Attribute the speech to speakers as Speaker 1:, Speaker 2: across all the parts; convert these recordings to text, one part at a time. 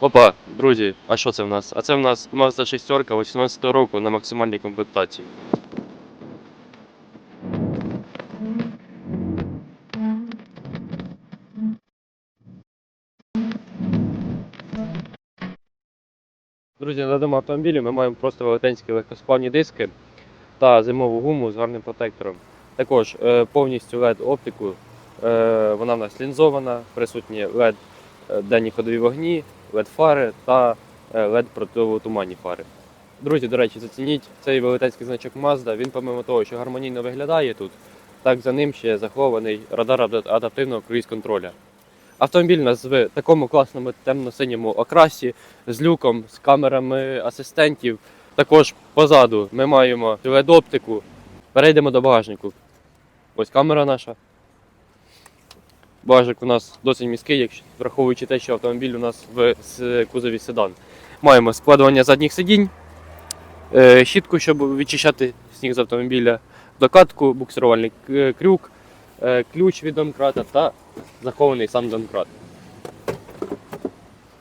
Speaker 1: Опа, друзі, а що це в нас? А це в нас Mazda 6 18 року на максимальній комплектації. Друзі, на даному автомобілі ми маємо просто велетенські легкосплавні диски та зимову гуму з гарним протектором. Також е, повністю LED оптику. Е, вона в нас лінзована, присутні LED е, денні ходові вогні, LED фари та е, LED противотуманні фари. Друзі, до речі, зацініть цей велетенський значок Mazda. Він, помимо того, що гармонійно виглядає тут, так за ним ще захований радар адап- адаптивного круїз-контроля. Автомобіль у нас в такому класному темно-синьому окрасі з люком, з камерами асистентів. Також позаду ми маємо LED-оптику. Перейдемо до багажнику. Ось камера наша. Багажник у нас досить міський, якщо враховуючи те, що автомобіль у нас в кузові седан. Маємо складування задніх сидінь, е, щітку, щоб відчищати сніг з автомобіля, докатку, буксирувальний крюк, е, ключ від домкрата та захований сам домкрат.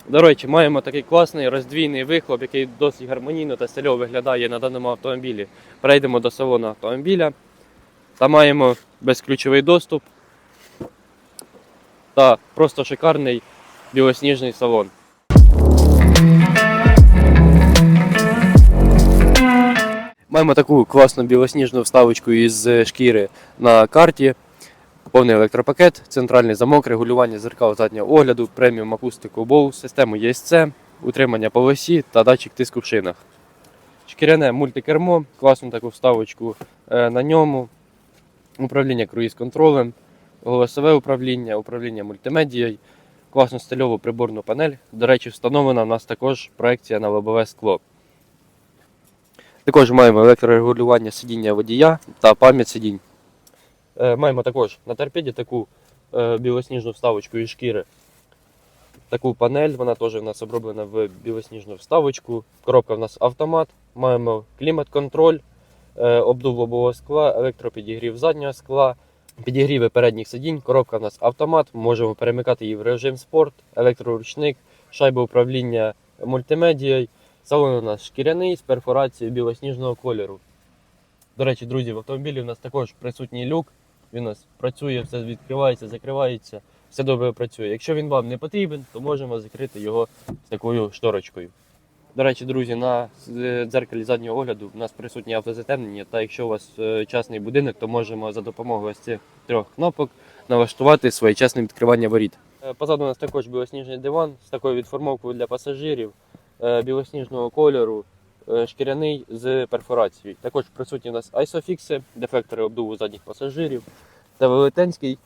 Speaker 1: До речі, маємо такий класний роздвійний вихлоп, який досить гармонійно та стильово виглядає на даному автомобілі. Перейдемо до салону автомобіля. Та маємо безключовий доступ та просто шикарний білосніжний салон. Маємо таку класну білосніжну вставочку із шкіри на карті. Повний електропакет, центральний замок, регулювання зеркал заднього огляду, преміум акустику Bose, систему ESC, утримання по осі та датчик тиску в шинах. Шкіряне мультикермо, класну таку вставочку е, на ньому, управління круїз-контролем, голосове управління, управління мультимедією, класну стильову приборну панель. До речі, встановлена у нас також проекція на лобове скло. Також маємо електрорегулювання сидіння водія та пам'ять сидінь. Е, Маємо також на торпеді таку е, білосніжну вставочку із шкіри. Таку панель, вона теж у нас оброблена в білосніжну вставочку. Коробка в нас автомат. Маємо клімат-контроль, е, обдув лобового скла, електропідігрів заднього скла, підігріви передніх сидінь. Коробка в нас автомат. Можемо перемикати її в режим спорт, електроручник, шайба управління мультимедією. Салон у нас шкіряний з перфорацією білосніжного кольору. До речі, друзі, в автомобілі у нас також присутній люк. Він у нас працює, все відкривається, закривається, все добре працює. Якщо він вам не потрібен, то можемо закрити його з такою шторочкою. До речі, друзі, на дзеркалі заднього огляду у нас присутнє автозатемнення, та якщо у вас е, частний будинок, то можемо за допомогою ось цих трьох кнопок налаштувати своєчасне відкривання воріт. Е, Позаду у нас також білосніжний диван з такою відформовкою для пасажирів, е, білосніжного кольору, е, шкіряний з перфорацією. Також присутні у нас айсофікси, дефектори обдуву задніх пасажирів та велетенський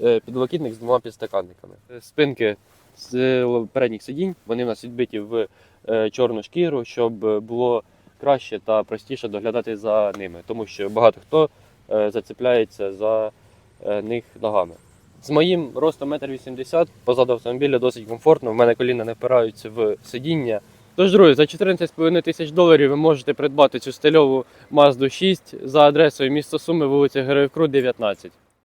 Speaker 1: е, підлокітник з двома підстаканниками. Е, Спинки з е, передніх сидінь вони в нас відбиті в е, чорну шкіру, щоб е, було краще та простіше доглядати за ними, тому що багато хто е, зацепляється за е, них ногами. З моїм ростом 1,80 м позаду автомобіля досить комфортно. В мене коліна не впираються в сидіння. Тож, друзі, за 14,5 тисяч доларів ви можете придбати цю стильову Mazda 6 за адресою місто Суми, вулиця Героїв Крут, 19.